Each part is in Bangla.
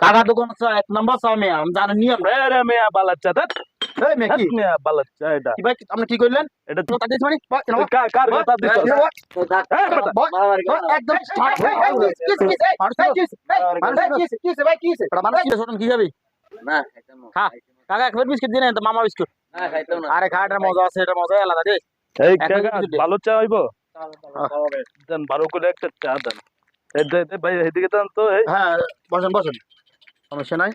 কাকা দোকান এক নম্বর চামে আমি জানি নিয়ম। রে রে মেয়া মেয়ে মেয়া কি ভাই আপনি কি করলেন? এটা মানে? কার কথা খা। কাকা এক প্লেট বিস্কিট দিন মামা বিস্কুট। না খাইতাম না। আরে খা এটা মজা আছে এটা মজা আলাদা রে এই কাকা। ভালো চা হইব? দেন ভালো করে একটা চা দেন। ভাই এদিকে দেন তো হ্যাঁ বসেন বসেন। সমস্যা নাই।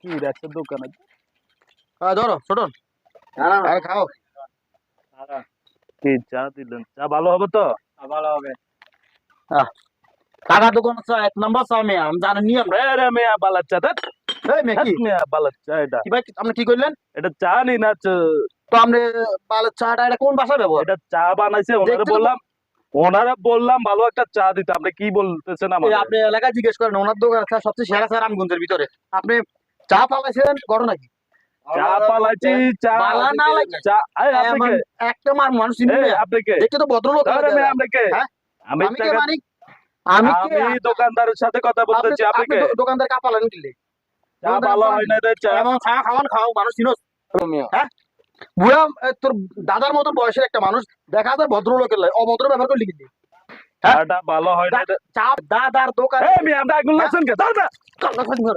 কি রে একটা দোকানে? হ্যাঁ ধরো ছোটন। না না খাও। কি চা দিলেন? চা ভালো হবে তো? ভালো হবে। কাকা দোকান আছে এক নম্বর চামে আমি জানি নিয়ম। রে রে রে মেয়া বালাচ্চা ধ্যাৎ, এই মেয়ে ধ্যাৎ কি? মেয়া বালাচ্চা এটা। কি ভাই আপনি কি করলেন? এটা চা নি না তো আপনি বালের চাটা এটা কোন ব্যবহার? এটা চা বানাইছে বললাম। ওনারা বললাম ভালো একটা চা দিতে। আপনি কি বলতেছেন আমাকে? আপনি এলাকায় জিজ্ঞেস করেন ওনার দোকান আছে সবচেয়ে সেরা আছে রামগঞ্জের ভিতরে। আপনি চা পালাইছেন ঘটনা কি? চা পালাইছি চা বালা না লাগে। চা একটা মার মানুষ চিনি না। আপনি কে? দেখতে তো ভদ্রলোক হ্যাঁ? আমি টাকা- আমি কে? দোকানদারের সাথে কথা বলতেছি আপনি কে? দো- দোকানদার কাপালেন কিনলে চা ভালো হয় না রে চা। এমন চা খাওয়ান খাও মানুষ চিনো মিয়া বুড়া তোর দাদার মতন বয়সের একটা মানুষ দেখা যায় ভদ্রলোকের লাই অভদ্র ব্যবহার করলি কিন্তু হ্যাঁ? চাটা ভালো হয় না রে চা দাদার দোকান এই আগুন লাগছেন কে দাদা ধর,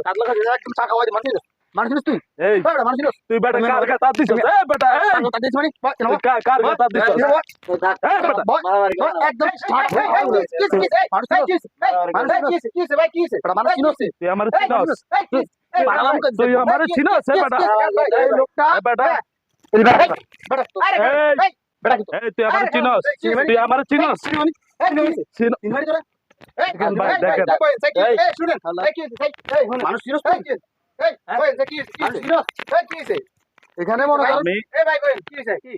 একদম চা খাওয়াই মানুষ মানুষ তুই? এই বেটা, মানুষ তুই বেটা কার দিছ এই বেটা কার মানে? কার কার দিছ এই বেটা করো। একদম কিস, কিস, মানুষ? কিস, মানুষ? কিস, কিস, ভাই, কিস? বেটা, মানুষ? তুই আমার কিস, তুই- করে। আমার বেটা এই লোকটা, বেটা এই বেটা, বেটা, আরে, এই। এই, বেটা কিন্তু। এই তুই আমার চিনস এই, চিনি? তুই আমার চিনস এই, চিনি? এই, চিনি? চিন চিনি তোরা? এই, দেখেন ভাই, এই, এই, দেখেন। এই, এই, এই, এই। এই, শুনেন, এই, কি হয়েছে? এই, এই, মানুষ চিনস তুই? এই? ওই, এই, কি হয়েছে? কি হয়েছে? এই, কি হয়েছে? এখানে মনে করেন আমি এই ভাই কই কি হইছে কি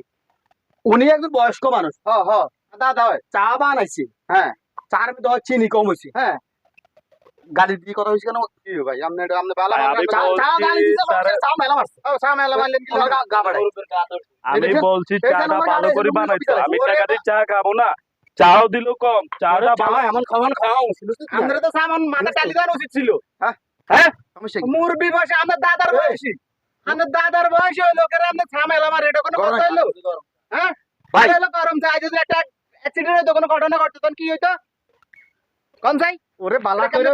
উনি একজন বয়স্ক মানুষ হ্যাঁ হ্যাঁ দাদা হয় চা বানাইছে হ্যাঁ চার মধ্যে হচ্ছে চিনি কম হইছে হ্যাঁ গালি দিয়ে কথা হইছে কেন? কি ভাই? আপনি এটা আপনি বালা চা চা গালি স্যার- চা মেলা মারছে ও চা মেলা মারলেন কি গা গা বাড়ায়। আমি বলছি চাটা ভালো করে বানাইছো। আমি টাকা দিয়ে চা খাব না। চাও দিল কম। চাটা চা ভালো এমন খাওয়ান খাওয়া উচিত আমরা তো সামান মাথা টালি দেওয়া উচিত ছিল। হ্যাঁ? সমস্যা কি? মুরবি বয়সে আমার দাদার বয়সী। আমার দাদার বয়সী ওই লোকের আমরা ঝামেলা আমার এটা কোনো গরম কথা হইল? হ্যাঁ? ভাই। গরম যায় যদি একটা অ্যাক্সিডেন্ট হইতো কোনো ঘটনা ঘটতো তখন কি হইতো? কোন যাই। ওরে বালা করে।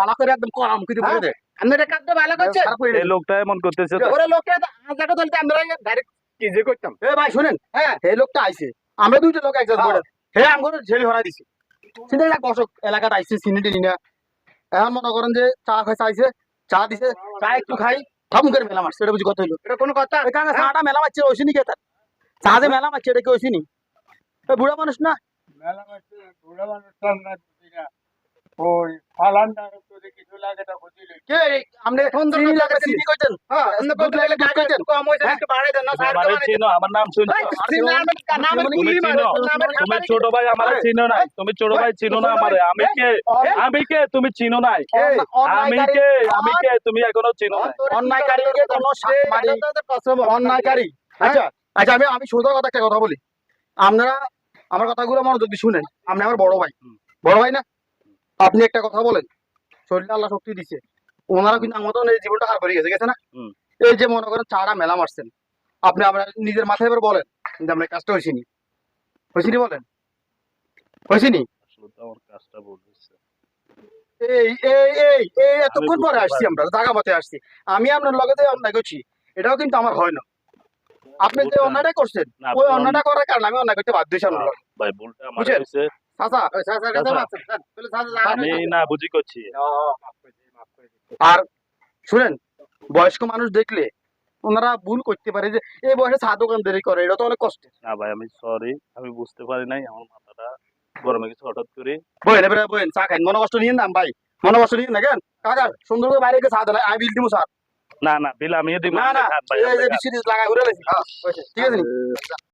বালা করে একদম কম কিছু বলে দে। এটা কাজটা ভালো করছে? এই লোকটা এমন করতেছে তো। ওরে লোকে হাজারটা ধরতে আমরা ডাইরেক্ট কি যে করতাম। এ ভাই শুনেন হ্যাঁ। এই লোকটা আইছে। আমরা দুইটা লোক একসাথে হ্যাঁ। হে আমগরে ঝেলি হরাই দিছে। চিন্তা বসক এলাকাত আইছে না। এখন মনে করেন যে চা খাই চাইছে চা দিছে চা একটু খাই থাম করে মেলা মারছে। এটা বুঝি কত হইল? এটা কোনো কথা। এখানে চাটা মেলা মারছে ওইসিনি কে তার চা যে মেলা মারছে এটা কি ওইসিনি এ বুড়া মানুষ না? কে আপনি এখন চিনি লাগে চিনি কইতেন হ্যাঁ আপনি কইতেন কম হইছে একটু বাড়াই দেন না তুমি স্যার আমারে চিনো। আমার নাম শুনছো নামের তুমি গুলি মারো চিনো তুমি ছোট ভাই আমারে চিনো নাই। তুমি ছোট ভাই চিনো না আমারে। আমি কে? আমি কে? তুমি চিনো নাই। আমি কে? আমি কে? তুমি এখনও চিনো নাই। অন্যায়কারীকে কোনো শাস্তি মারি অন্যায়কারী। আচ্ছা আচ্ছা আমি আমি সোজা কথা একটা কথা বলি। আপনারা আমার কথাগুলো মনোযোগ দিয়ে শুনেন। আপনি আমার বড় ভাই। বড় ভাই না? আপনি একটা কথা বলেন। শরীরে আল্লাহ শক্তি দিছে। ওনারা কিন্তু আমার মতন এই জীবনটা হার করে গেছে গেছে না? এই যে মনে করেন চারা মেলা মারছেন। আপনি আপনার নিজের মাথায় এবার বলেন যে আমরা কাজটা হয়েছিনি হয়েছিনি বলেন? হয়েছিনি আমার এই এই এই এই এতক্ষণ পরে আসছি আমরা জায়গা মতে আসছি। আমি আপনার লগে যে অন্যায় করছি এটাও কিন্তু আমার হয় না। আপনি যে অন্যায়টা করছেন ওই অন্যায়টা করার কারণে আমি অন্যায় করতে বাধ্য হয়েছি আমার বুঝছেন? আমি না বুঝি করছি। আর শুনেন বয়স্ক মানুষ দেখলে ওনারা ভুল করতে পারে যে এই বয়সে চা দোকানদারি করে এটা তো অনেক কষ্ট না ভাই আমি সরি আমি বুঝতে পারি নাই আমার মাথাটা গরমে কিছু হঠাৎ করে। বইন এবারে বইন চা খাইন মনে কষ্ট নিয়ে নাম ভাই? মনে কষ্ট নিয়ে না কেন? কাকা সুন্দর করে বাইরে চা দেন আমি বিল দিব স্যার। না না বিল আমি দিব না না এই যে ঘুরে হ্যাঁ। ঠিক আছে নি?